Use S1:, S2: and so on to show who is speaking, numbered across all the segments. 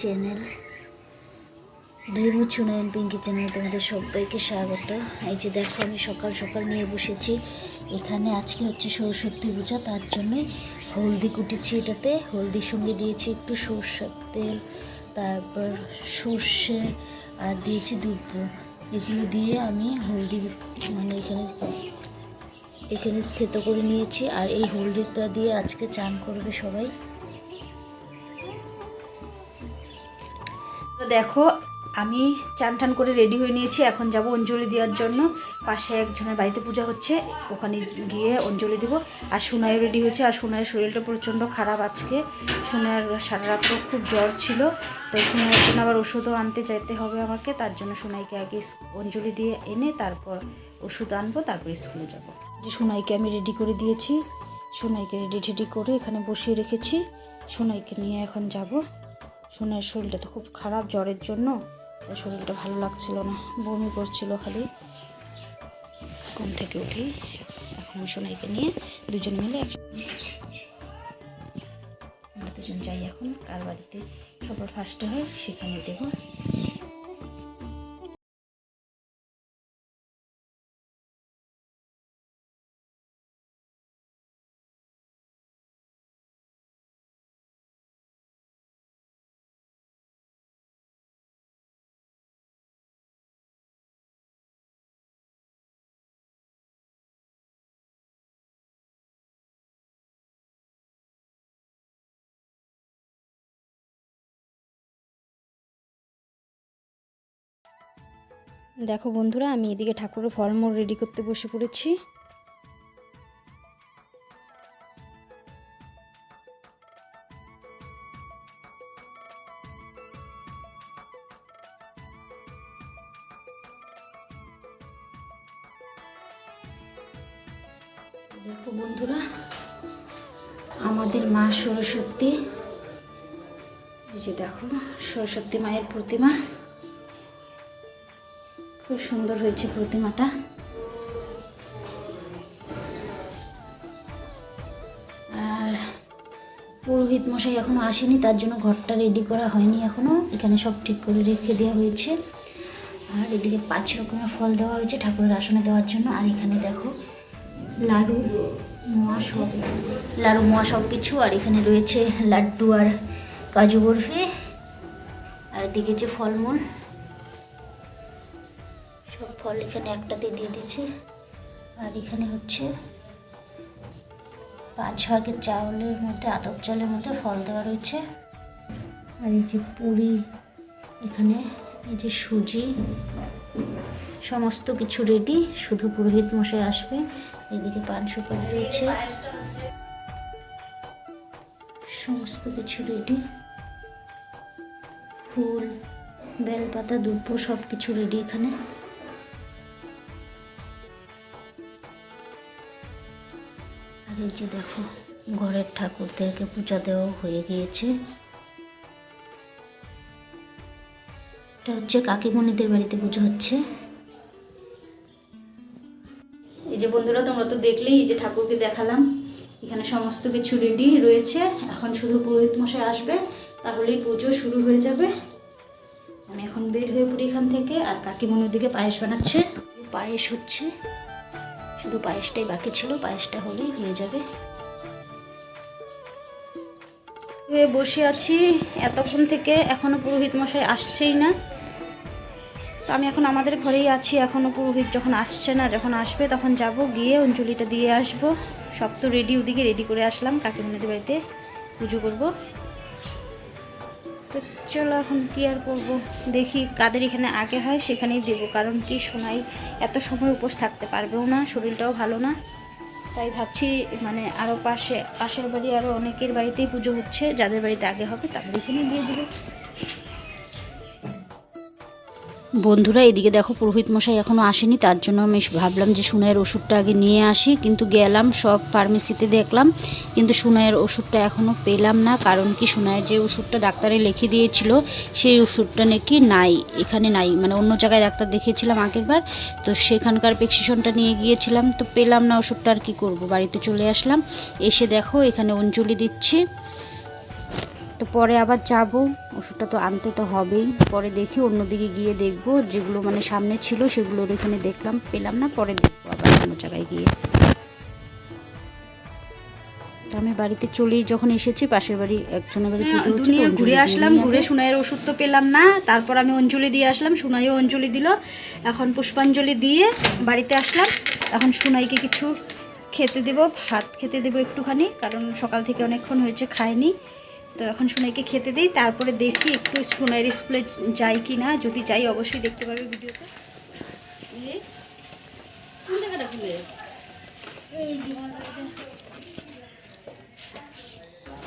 S1: Channel ড্রিমু চুনায়ন Pinki channel তোমাদের সবাইকে স্বাগত। এই যে দেখো, আমি সকাল সকাল নিয়ে বসেছি। এখানে আজকে হচ্ছে সরস্বতী পূজা, তার জন্যই হলদি কুটেছি এটাতে। হলদির সঙ্গে দিয়েছি একটু সর্ষের তেল, তারপর সর্ষে, আর দিয়েছি দুব্বো। এগুলো দিয়ে আমি হলদি মানে এখানে এখানে থেতো করে নিয়েছি। আর এই হলদিটা দিয়ে আজকে চান করবে সবাই। দেখো, আমি চান টান করে রেডি হয়ে নিয়েছি। এখন যাব অঞ্জলি দেওয়ার জন্য। পাশে একজনের বাড়িতে পূজা হচ্ছে। ওখানে গিয়ে অঞ্জলি দেবো। আর সোনাইও রেডি হয়েছে। আর সোনাইয়ের শরীরটা প্রচণ্ড খারাপ আজকে। সোনার সারা রাত খুব জ্বর ছিল। তো সোনাইয়ের জন্য আবার ওষুধও আনতে যাইতে হবে আমাকে। তার জন্য সোনাইকে আগে অঞ্জলি দিয়ে এনে তারপর ওষুধ আনব, তারপর স্কুলে যাব। যে সোনাইকে আমি রেডি করে দিয়েছি। সোনাইকে রেডি টেডি করে এখানে বসিয়ে রেখেছি। সোনাইকে নিয়ে এখন যাব। সোনাইয়ের শরীরটা তো খুব খারাপ জ্বরের জন্য। তাই শরীরটা ভালো লাগছিল না, বমি করছিল খালি। ঘুম থেকে উঠি, এখন আমি সোনাইকে নিয়ে দুজন মিলে আমরা দুজন যাই এখন, কার বাড়িতে? সবার ফার্স্টে হয়, সেখানে দেবো। দেখো বন্ধুরা, আমি এদিকে ঠাকুরের ফলমূল রেডি করতে বসে পড়েছি। দেখো বন্ধুরা, আমাদের মা সরস্বতী, এই যে দেখো, সরস্বতী মায়ের প্রতিমা। খুব সুন্দর হয়েছে প্রতিমাটা। আর পুরোহিত মশাই এখনও আসেনি, তার জন্য ঘরটা রেডি করা হয়নি এখনও। এখানে সব ঠিক করে রেখে দেওয়া হয়েছে। আর এদিকে পাঁচ রকমের ফল দেওয়া হয়েছে ঠাকুরের আসনে দেওয়ার জন্য। আর এখানে দেখো লাড়ু, মোয়া সব, লাড়ু, মোয়া সব কিছু। আর এখানে রয়েছে লাড্ডু আর কাজু বরফি। আর এদিকে যে ফলমূল ফল এখানে একটাতে দিয়ে দিচ্ছে। আর এখানে হচ্ছে পাঁচ ভাগের চাউলের মধ্যে, আতপ চালের মধ্যে ফল দেওয়া রয়েছে। আর এই যে পুরি, এখানে এই যে সুজি, সমস্ত কিছু রেডি শুধু পুরোহিত মশাই আসবে। এদিকে পান সুপারি রয়েছে। সমস্ত কিছু রেডি ফুল, বেলপাতা দুব্বো সব কিছু রেডি এখানে। যে দেখো, ঘরের ঠাকুরদেরকে পূজা দেওয়া হয়ে গিয়েছে। এটা হচ্ছে কাকিমণিদের বাড়িতে পুজো হচ্ছে। এই যে বন্ধুরা, তোমরা তো দেখলেই এই যে ঠাকুরকে দেখালাম। এখানে সমস্ত কিছু রেডি রয়েছে। এখন শুধু পুরোহিত মশাই আসবে, তাহলেই পুজো শুরু হয়ে যাবে। আমি এখন বের হয়ে পড়ি এখান থেকে, আর কাকিমণির দিকে পায়েস বানাচ্ছে। পায়েস হচ্ছে। শুধু পায়েসটাই বাকি ছিল, পায়েসটা হলেই হয়ে যাবে। হয়ে বসে আছি। এতক্ষণ থেকে এখনও পুরোহিত মশাই আসছেই না। তো আমি এখন আমাদের ঘরেই আছি। এখনও পুরোহিত যখন আসছে না, যখন আসবে তখন যাব, গিয়ে অঞ্জলিটা দিয়ে আসব। সব তো রেডি ওদিকে রেডি করে আসলাম। কাকিমণিদের বাড়িতে পুজো করব। তো চলো এখন কি আর করব? দেখি কাদের এখানে আগে হয়, সেখানেই দেব। কারণ কি সোনাই এত সময় উপোস থাকতে পারবেও না, শরীরটাও ভালো না। তাই ভাবছি মানে আরও পাশে, পাশের বাড়ি আরও অনেকের বাড়িতেই পুজো হচ্ছে, যাদের বাড়িতে আগে হবে তাদের এখানে দিয়ে দেবো। বন্ধুরা, এদিকে দেখো পুরোহিত মশাই এখনও আসেনি, তার জন্য আমি ভাবলাম যে সুনাইয়ের ওষুধটা আগে নিয়ে আসি, কিন্তু গেলাম, সব ফার্মেসিতে দেখলাম, কিন্তু সুনাইয়ের ওষুধটা এখনও পেলাম না, কারণ কি সুনাইয়ের যে ওষুধটা ডাক্তারে লিখে দিয়েছিল, সেই ওষুধটা নাকি নাই, এখানে নাই মানে অন্য জায়গায় ডাক্তার দেখিয়েছিলাম আগেরবার, তো সেখানকার প্রেসক্রিপশনটা নিয়ে গিয়েছিলাম, তো পেলাম না ওষুধটা, আর কি করব? বাড়িতে চলে আসলাম, এসে দেখো এখানে অঞ্জলি দিচ্ছি।
S2: তো পরে আবার যাব। ওষুধটা তো আনতে তো হবেই। পরে দেখি অন্যদিকে গিয়ে দেখব। যেগুলো মানে সামনে ছিল সেগুলোর এখানে দেখলাম। পেলাম না পরে দেখব আবার অন্য জায়গায় গিয়ে। আমি বাড়িতে চলেই যখন এসেছি পাশের বাড়ি একজনের বাড়ি পুজো
S1: ঘুরে আসলাম ঘুরে সোনাইয়ের ওষুধ তো পেলাম না। তারপর আমি অঞ্জলি দিয়ে আসলাম। সোনাইও অঞ্জলি দিল। এখন পুষ্পাঞ্জলি দিয়ে বাড়িতে আসলাম। এখন সোনাইকে কিছু খেতে দেবো ভাত খেতে দেবো একটুখানি। কারণ সকাল থেকে অনেকক্ষণ হয়েছে খায়নি। তো এখন সোনাইকে খেতে দিই, তারপরে দেখি একটু সুনাইয়ের স্কুলে যাই কি না যদি যাই, অবশ্যই দেখতে পারবে ভিডিওতে।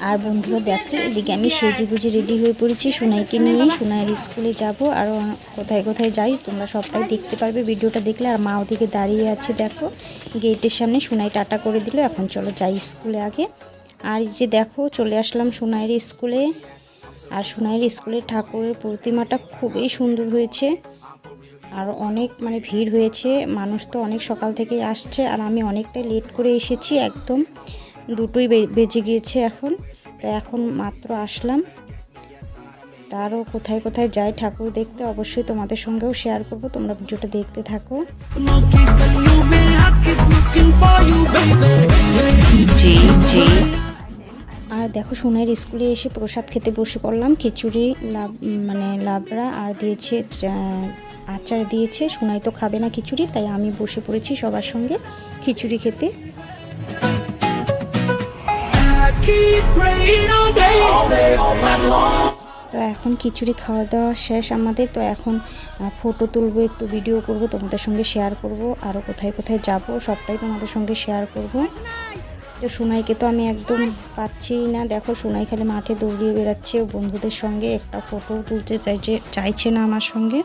S2: আর বন্ধুরা, দেখো, এদিকে আমি সেজে গুজে রেডি হয়ে পড়েছি সোনাইকে নিয়ে। সোনাইয়ের স্কুলে যাব, আর কোথায় কোথায় যাই, তোমরা সবটাই দেখতে পারবে। ভিডিওটা দেখলে আর মা ওদিকে দাঁড়িয়ে আছে, দেখো। গেটের সামনে সোনাই টাটা করে দিল। এখন চলো যাই স্কুলে আগে। আর যে দেখো, চলে আসলাম সোনাইয়ের স্কুলে। আর সোনাইয়ের স্কুলে ঠাকুরের প্রতিমাটা খুবই সুন্দর হয়েছে। আর অনেক মানে ভিড় হয়েছে। মানুষ তো অনেক সকাল থেকে আসছে। আর আমি অনেকটাই লেট করে এসেছি একদম। দুটোই বেজে গিয়েছে এখন। তো এখন মাত্র আসলাম। তারও কোথায় কোথায় যাই ঠাকুর দেখতে, অবশ্যই তোমাদের সঙ্গেও শেয়ার করব। তোমরা ভিডিওটা দেখতে থাকো। আর দেখো সোনাইয়ের স্কুলে এসে প্রসাদ খেতে বসে পড়লাম। খিচুড়ি লাভ মানে লাবড়া আর দিয়েছে আচার দিয়েছে। সোনাই তো খাবে না খিচুড়ি, তাই আমি বসে পড়েছি সবার সঙ্গে খিচুড়ি খেতে. তো এখন খিচুড়ি খাওয়া দাওয়া শেষ আমাদের। তো এখন ফটো তুলবো, একটু ভিডিও করব, তোমাদের সঙ্গে শেয়ার করব আরও কোথায় কোথায় যাব, সবটাই তোমাদের সঙ্গে শেয়ার করব। তো সোনাইকে তো আমি একদম পাচ্ছিই না। দেখো, সোনাই খালি মাঠে দৌড়িয়ে বেড়াচ্ছে বন্ধুদের সঙ্গে একটা ফটো তুলতে চাইছে চাইছে না আমার সঙ্গে।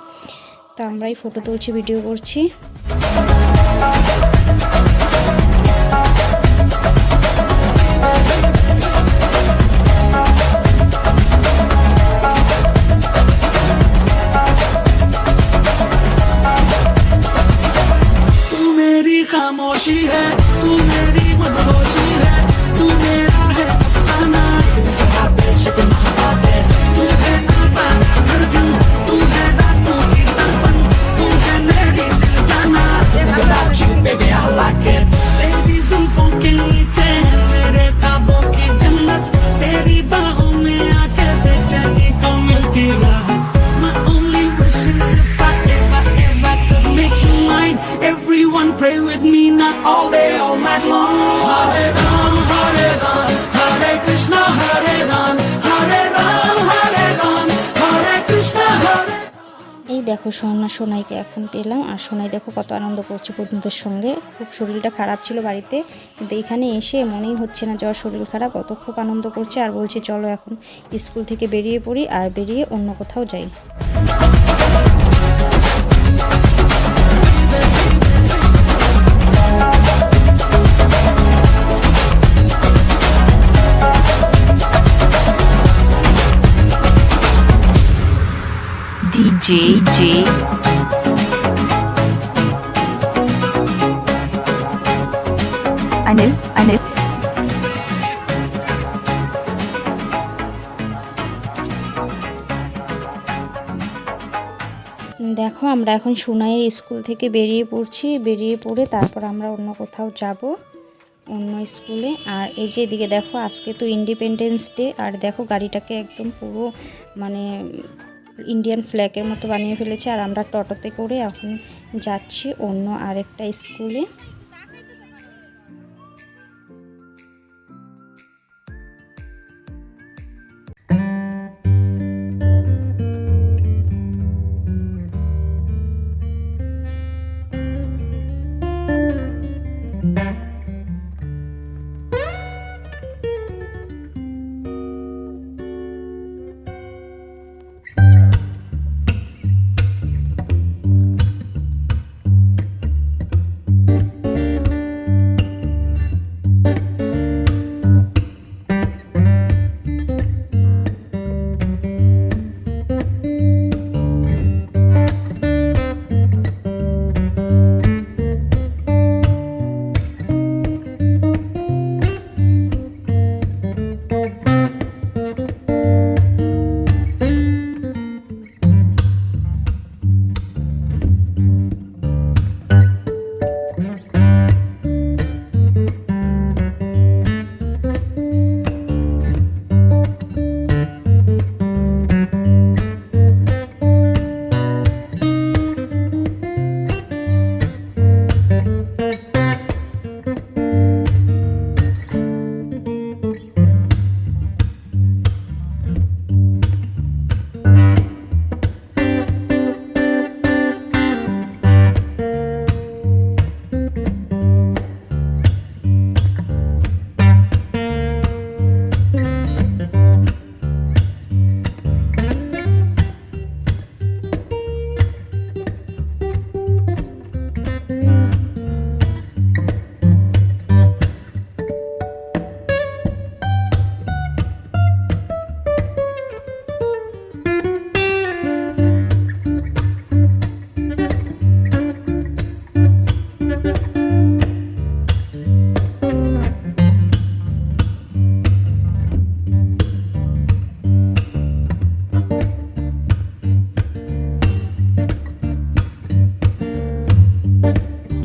S2: তা আমরাই ফটো তুলছি ভিডিও করছি।
S3: All day, all night long. Hare Ram Hare Ram, Hare Krishna, Hare Ram Hare Ram Hare Ram, Hare Krishna, Hare
S2: এই দেখো সোনা, সোনাইকে এখন পেলাম। আর সোনাই দেখো কত আনন্দ করছে বন্ধুদের সঙ্গে। খুব শরীরটা খারাপ ছিল বাড়িতে। কিন্তু এখানে এসে মনেই হচ্ছে না যাওয়ার শরীর খারাপ। অত খুব আনন্দ করছে আর বলছে, চলো এখন স্কুল থেকে বেরিয়ে পড়ি আর বেরিয়ে অন্য কোথাও যাই।
S4: DJ J Anil Anil.
S2: দেখো আমরা এখন সোনাইয়ের স্কুল থেকে বেরিয়ে পড়ছি। বেরিয়ে পড়ে তারপর আমরা অন্য কোথাও যাব অন্য স্কুলে। আর এই যে এদিকে দেখো আজকে তো ইন্ডিপেন্ডেন্স ডে আর দেখো গাড়িটাকে একদম পুরো মানে ইন্ডিয়ান ফ্ল্যাগের মতো বানিয়ে ফেলেছে। আর আমরা টোটোতে করে এখন যাচ্ছি অন্য আরেকটা স্কুলে।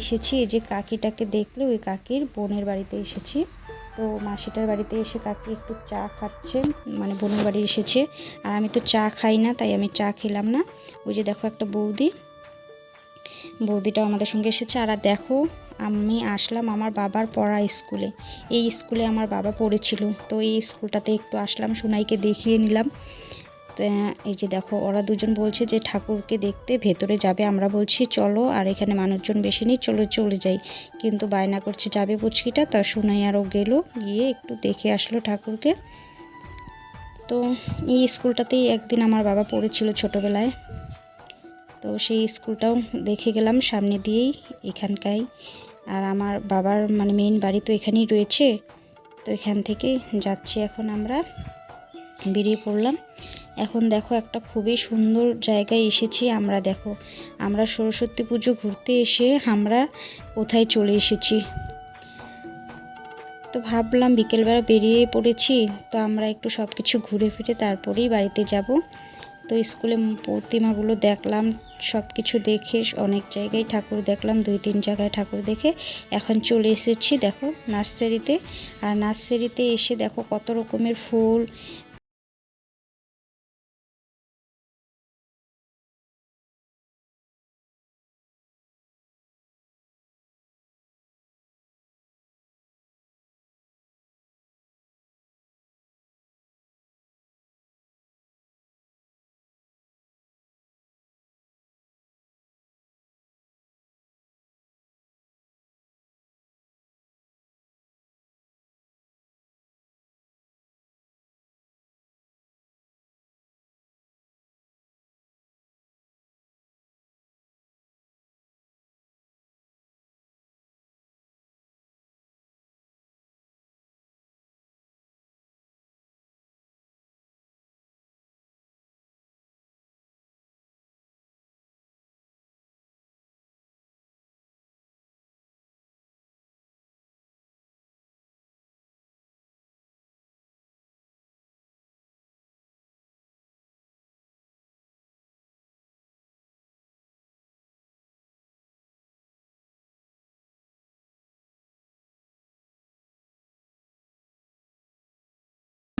S2: এসেছি, এই যে কাকিটাকে দেখলে, ওই কাকির বোনের বাড়িতে এসেছি। তো মাসিটার বাড়িতে এসে কাকি একটু চা খাচ্ছে মানে বোনের বাড়ি এসেছে। আর আমি তো চা খাই না, তাই আমি চা খেলাম না। ওই যে দেখো একটা বৌদি, বৌদিটাও আমাদের সঙ্গে এসেছে। আর দেখো, আমি আসলাম আমার বাবার পড়া স্কুলে। এই স্কুলে আমার বাবা পড়েছিল, তো এই স্কুলটাতে একটু আসলাম, সোনাইকে দেখিয়ে নিলাম। এই যে দেখো, ওরা দুজন বলছে যে ঠাকুরকে দেখতে ভেতরে যাবে। আমরা বলছি, চলো। আর এখানে মানুষজন বেশি নেই, চলো, চলে যাই। কিন্তু বায়না করছে, যাবে পুচকিটা? তা সোনাই আরও গেলো, গিয়ে একটু দেখে আসলো ঠাকুরকে। তো এই স্কুলটাতেই একদিন আমার বাবা পড়েছিল ছোটোবেলায়। তো সেই স্কুলটাও দেখে গেলাম সামনে দিয়েই, এখানকাই। আর আমার বাবার মানে মেইন বাড়ি তো এখানেই রয়েছে। তো এখান থেকে যাচ্ছি এখন আমরা। বেরিয়ে পড়লাম। এখন দেখো একটা খুবই সুন্দর জায়গায় এসেছি আমরা দেখো। আমরা সরস্বতী পুজো ঘুরতে এসে আমরা কোথায় চলে এসেছি। তো ভাবলাম বিকেলবেলা বেরিয়ে পড়েছি, তো আমরা একটু সব কিছু ঘুরে ফিরে তারপরেই বাড়িতে যাব। তো স্কুলে প্রতিমাগুলো দেখলাম সব কিছু দেখে অনেক জায়গায় ঠাকুর দেখলাম, দুই তিন জায়গায় ঠাকুর দেখে এখন চলে এসেছি দেখো নার্সারিতে। আর নার্সারিতে এসে দেখো কত রকমের ফুল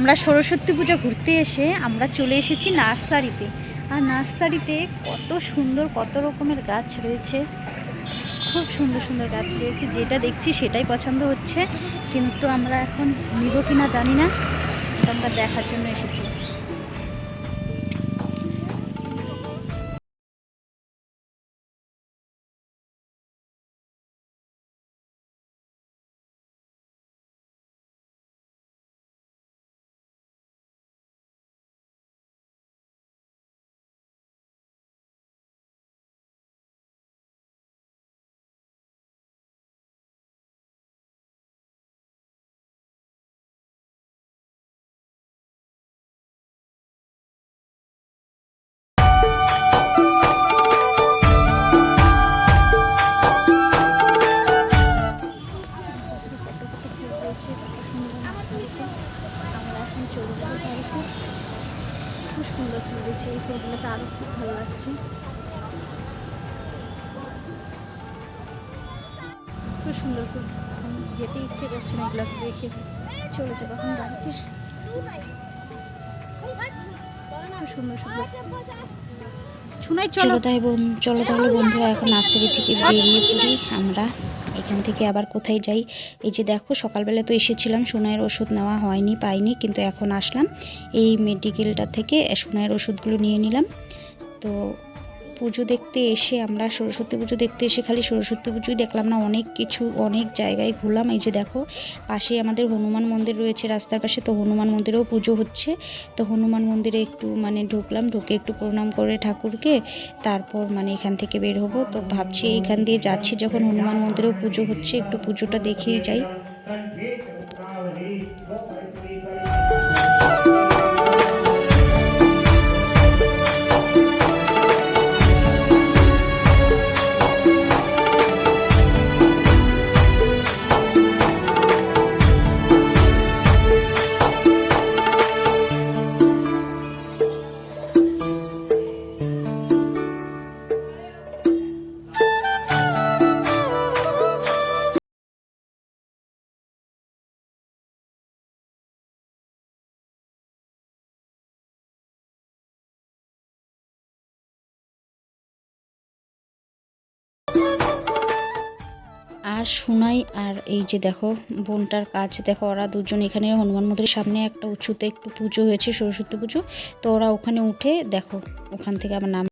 S1: আমরা সরস্বতী পূজা ঘুরতে এসে আমরা চলে এসেছি নার্সারিতে। আর নার্সারিতে কত সুন্দর, কত রকমের গাছ রয়েছে। খুব সুন্দর সুন্দর গাছ রয়েছে। যেটা দেখছি সেটাই পছন্দ হচ্ছে। কিন্তু আমরা এখন নিব কিনা জানি না। আমরা দেখার জন্য এসেছি। লাগছে খুব সুন্দর এখন যেতে ইচ্ছে করছে না এগুলো দেখে। চলে যাব এখন বাড়িতে। খুব চলো।
S2: তাই চলো তাহলে বন্ধুরা, এখন নার্সারি থেকে বেরিয়ে পড়ি আমরা। এখান থেকে আবার কোথায় যাই? এই যে দেখো, সকালবেলা তো এসেছিলাম, সোনাইয়ের ওষুধ নেওয়া হয়নি, পাইনি, কিন্তু এখন আসলাম। এই মেডিকেলটা থেকে সোনাইয়ের ওষুধগুলো নিয়ে নিলাম। তো পুজো দেখতে এসে আমরা সরস্বতী পুজো দেখতে এসে খালি সরস্বতী পুজোই দেখলাম না, অনেক কিছু, অনেক জায়গায় ঘুরলাম। এই যে দেখো, পাশে আমাদের হনুমান মন্দির রয়েছে, রাস্তার পাশে তো হনুমান মন্দিরেও পুজো হচ্ছে। তো হনুমান মন্দিরে একটু মানে ঢুকলাম, ঢুকে একটু প্রণাম করে ঠাকুরকে, তারপর মানে এখান থেকে বের হব। তো ভাবছি এইখান দিয়ে যাচ্ছি, যখন হনুমান মন্দিরেও পুজো হচ্ছে, একটু পুজোটা দেখেই যাই। আর শোনাই আর এই যে দেখো, বোনটার কাজ দেখো, ওরা দুজন এখানে হনুমান মন্দিরের সামনে একটা উঁচুতে একটু পুজো হয়েছে, সরস্বতী পুজো। তো ওরা ওখানে উঠে দেখো, ওখান থেকে আমার নাম।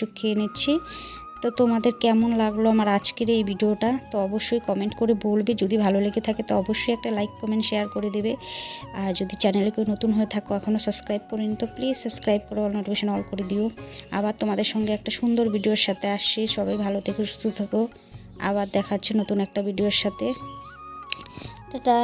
S2: কিছু খেয়ে নিচ্ছি। তো তোমাদের কেমন লাগল আমার আজকের এই ভিডিওটা? তো অবশ্যই কমেন্ট করে বলবে। যদি ভালো লেগে থাকে, তো অবশ্যই একটা লাইক কমেন্ট শেয়ার করে দেবে। আর যদি চ্যানেলে কেউ নতুন হয়ে থাকো এখনও সাবস্ক্রাইব করিনি তো প্লিজ সাবস্ক্রাইব করে অল নোটিফিকেশন অল করে দিও। আবার তোমাদের সঙ্গে একটা সুন্দর ভিডিওর সাথে আসছি। সবাই ভালো থেকো, সুস্থ থাকো। আবার দেখাচ্ছে নতুন একটা ভিডিওর সাথে। টাটা।